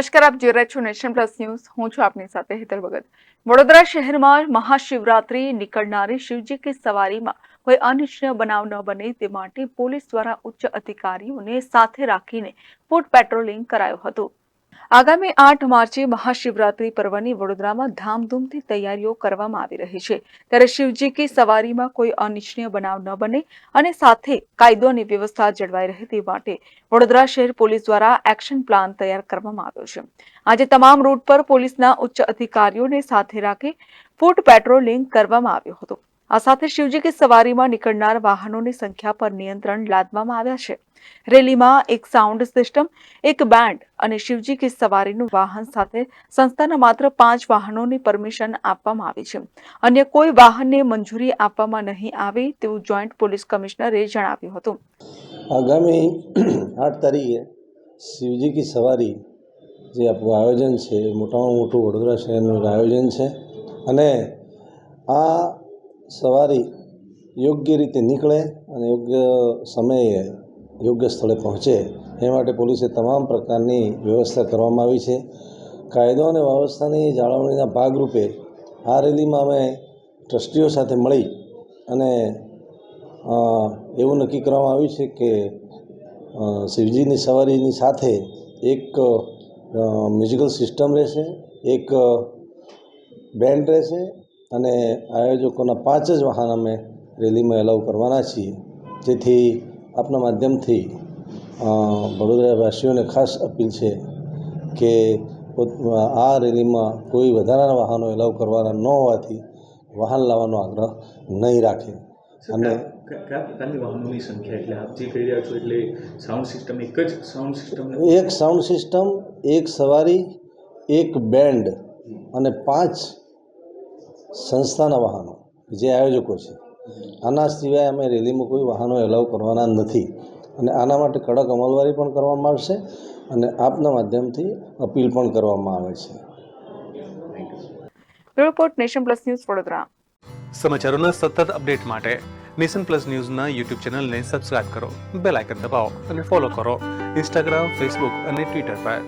નમસ્કાર, આપ જોઈ રહ્યા છો નેશન પ્લસ ન્યૂઝ. હું છું આપની સાથે હેતર ભગત. વડોદરા શહેરમાં મહાશિવરાત્રી નીકળનારી શિવજી કી સવારીમાં કોઈ અનિચ્છનીય બનાવ ન બને તે માટે પોલીસ દ્વારા ઉચ્ચ અધિકારીઓને સાથે રાખીને ફૂટ પેટ્રોલિંગ કરાયું હતું. આગામી આઠ માર્ચે મહાશિવરાત્રી પર્વની વડોદરામાં ધામધૂમથી તૈયારીઓ કરવામાં આવી રહી છે. ત્યારે શિવજી કે સવારીમાં કોઈ અનિચ્છનીય બનાવ ન બને અને સાથે કાયદો અને વ્યવસ્થા જળવાઈ રહે તે માટે વડોદરા શહેર પોલીસ દ્વારા એક્શન પ્લાન તૈયાર કરવામાં આવ્યો છે. આજે તમામ રૂટ પર પોલીસના ઉચ્ચ અધિકારીઓને સાથે રાખી ફૂટ પેટ્રોલિંગ કરવામાં આવ્યું હતું. આ સાથે શિવજી કે સવારીમાં નીકળનાર વાહનોની સંખ્યા પર નિયંત્રણ લાદવામાં આવ્યા છે. રેલીમાં એક સાઉન્ડ સિસ્ટમ એક બેન્ડ અને શિવજી કી સવારીનું વાહન સાથે સંસ્થાના માત્ર પાંચ વાહનોની પરમિશન આપવામાં આવી છે. અન્ય કોઈ વાહનને મંજૂરી આપવામાં નહીં આવે તેવું જોઈન્ટ પોલીસ કમિશનરે જણાવ્યું હતું. આગામી આઠ તારીખે શિવજી કી સવારી જે આપણું આયોજન છે મોટામાં મોટું વડોદરા શહેરનું આયોજન છે. અને આ સવારી યોગ્ય રીતે નીકળે અને યોગ્ય સમયે યોગ્ય સ્થળે પહોંચે, એ માટે પોલીસે તમામ પ્રકારની વ્યવસ્થા કરવામાં આવી છે. કાયદો અને વ્યવસ્થાની જાળવણીના ભાગરૂપે આ રેલીમાં અમે ટ્રસ્ટીઓ સાથે મળી અને એવું નક્કી કરવામાં આવ્યું છે કે શિવજીની સવારીની સાથે એક મ્યુઝિકલ સિસ્ટમ રહેશે, એક બેન્ડ રહેશે અને આયોજકોના પાંચ જ વાહન અમે રેલીમાં એલાઉ કરવાના છીએ. જેથી આપના માધ્યમથી વડોદરાવાસીઓને ખાસ અપીલ છે કે આ રેલીમાં કોઈ વધારાના વાહનો એલાઉ કરવાના ન હોવાથી વાહન લાવવાનો આગ્રહ નહીં રાખે. અને કયા કયા પ્રકારની વાહનોની સંખ્યા એટલે આપ જે કહી રહ્યા છો એટલે સાઉન્ડ સિસ્ટમ એક જ સાઉન્ડ સિસ્ટમ એક સાઉન્ડ સિસ્ટમ એક સવારી એક બેન્ડ અને પાંચ સંસ્થાના વાહનો જે આયોજકો છે. આના સિવાય અમે રેલીમાં કોઈ વાહનો એલાઉ કરવાના નથી અને આના માટે કડક અમલવારી પણ કરવામાં આવશે અને આપના માધ્યમથી અપીલ પણ કરવામાં આવે છે. Report nation plus news Vadodara. સમાચારોના સતત અપડેટ માટે નેશન પ્લસ ન્યૂઝના યુટ્યુબ ચેનલને સબસ્ક્રાઇબ કરો બેલ આઇકન દબાવો અને ફોલો કરો. ઇન્સ્ટાગ્રામ ફેસબુક અને ટ્વિટર પર.